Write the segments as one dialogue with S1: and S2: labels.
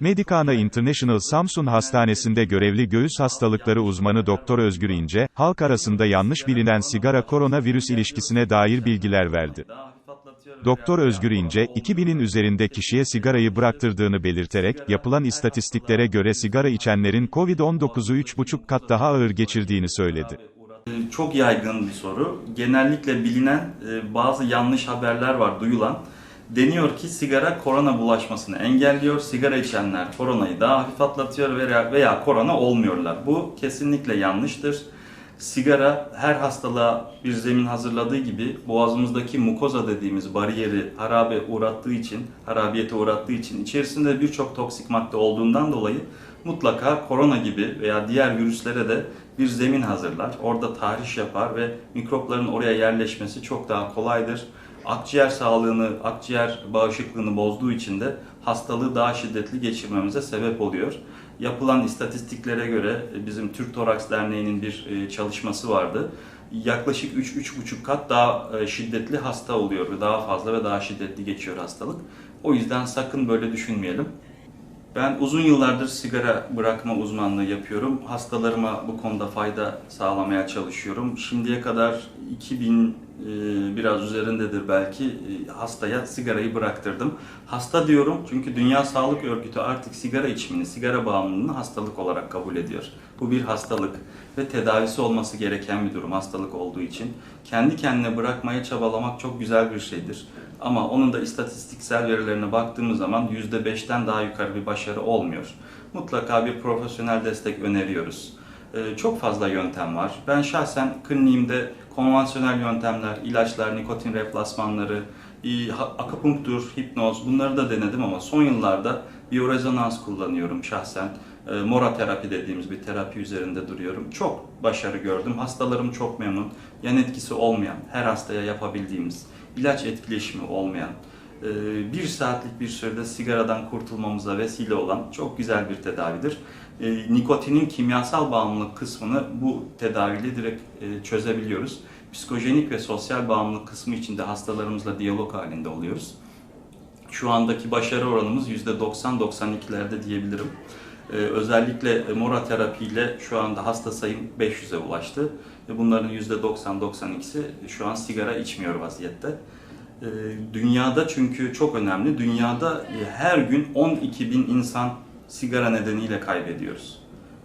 S1: Medicana International Samsun Hastanesi'nde görevli göğüs hastalıkları uzmanı Doktor Özgür İnce, halk arasında yanlış bilinen sigara-koronavirüs ilişkisine dair bilgiler verdi. Doktor Özgür İnce, 2000'in üzerinde kişiye sigarayı bıraktırdığını belirterek, yapılan istatistiklere göre sigara içenlerin COVID-19'u 3,5 kat daha ağır geçirdiğini söyledi.
S2: Ee, Çok yaygın bir soru. Genellikle bilinen e, bazı yanlış haberler var duyulan. Deniyor ki sigara korona bulaşmasını engelliyor. Sigara içenler koronayı daha hafif atlatıyor veya, veya korona olmuyorlar. Bu kesinlikle yanlıştır. Sigara her hastalığa bir zemin hazırladığı gibi boğazımızdaki mukoza dediğimiz bariyeri harabe uğrattığı için, harabiyete uğrattığı için içerisinde birçok toksik madde olduğundan dolayı mutlaka korona gibi veya diğer virüslere de bir zemin hazırlar. Orada tahriş yapar ve mikropların oraya yerleşmesi çok daha kolaydır. Akciğer sağlığını, akciğer bağışıklığını bozduğu için de hastalığı daha şiddetli geçirmemize sebep oluyor. Yapılan istatistiklere göre e, bizim Türk Toraks Derneği'nin bir e, çalışması vardı. Yaklaşık 3-3,5 kat daha e, şiddetli hasta oluyor ve daha fazla ve daha şiddetli geçiyor hastalık. O yüzden sakın böyle düşünmeyelim. Ben uzun yıllardır sigara bırakma uzmanlığı yapıyorum. Hastalarıma bu konuda fayda sağlamaya çalışıyorum. Şimdiye kadar 2000 e, biraz üzerindedir belki e, hastaya sigarayı bıraktırdım. Hasta diyorum çünkü Dünya Sağlık Örgütü artık sigara içimini, sigara bağımlılığını hastalık olarak kabul ediyor. Bu bir hastalık ve tedavisi olması gereken bir durum hastalık olduğu için. Kendi kendine bırakmaya çabalamak çok güzel bir şeydir. Ama onun da istatistiksel verilerine baktığımız zaman %5'ten daha yukarı bir başarı olmuyor. Mutlaka bir profesyonel destek öneriyoruz. Ee, Çok fazla yöntem var. Ben şahsen kliniğimde konvansiyonel yöntemler, ilaçlar, nikotin replasmanları, akupunktur, hipnoz bunları da denedim ama son yıllarda biyorezonans kullanıyorum şahsen. Ee, Mora terapi dediğimiz bir terapi üzerinde duruyorum. Çok başarı gördüm. Hastalarım çok memnun. Yan etkisi olmayan, her hastaya yapabildiğimiz, ilaç etkileşimi olmayan, bir saatlik bir sürede sigaradan kurtulmamıza vesile olan çok güzel bir tedavidir. E, Nikotinin kimyasal bağımlılık kısmını bu tedaviyle direkt e, çözebiliyoruz. Psikojenik ve sosyal bağımlılık kısmı için de hastalarımızla diyalog halinde oluyoruz. Şu andaki başarı oranımız %90-92'lerde diyebilirim. Ee, özellikle mora terapiyle şu anda hasta sayım 500'e ulaştı. Bunların %90-92'si şu an sigara içmiyor vaziyette. Ee, dünyada çünkü çok önemli. Dünyada e, her gün 12 bin insan sigara nedeniyle kaybediyoruz.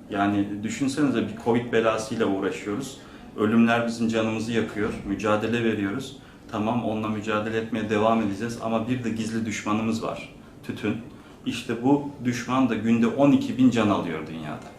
S2: Yani düşünsenize bir Covid belasıyla uğraşıyoruz. Ölümler bizim canımızı yakıyor. Mücadele veriyoruz. Tamam onunla mücadele etmeye devam edeceğiz ama bir de gizli düşmanımız var. Tütün. İşte bu düşman da günde 12 bin can alıyor dünyada.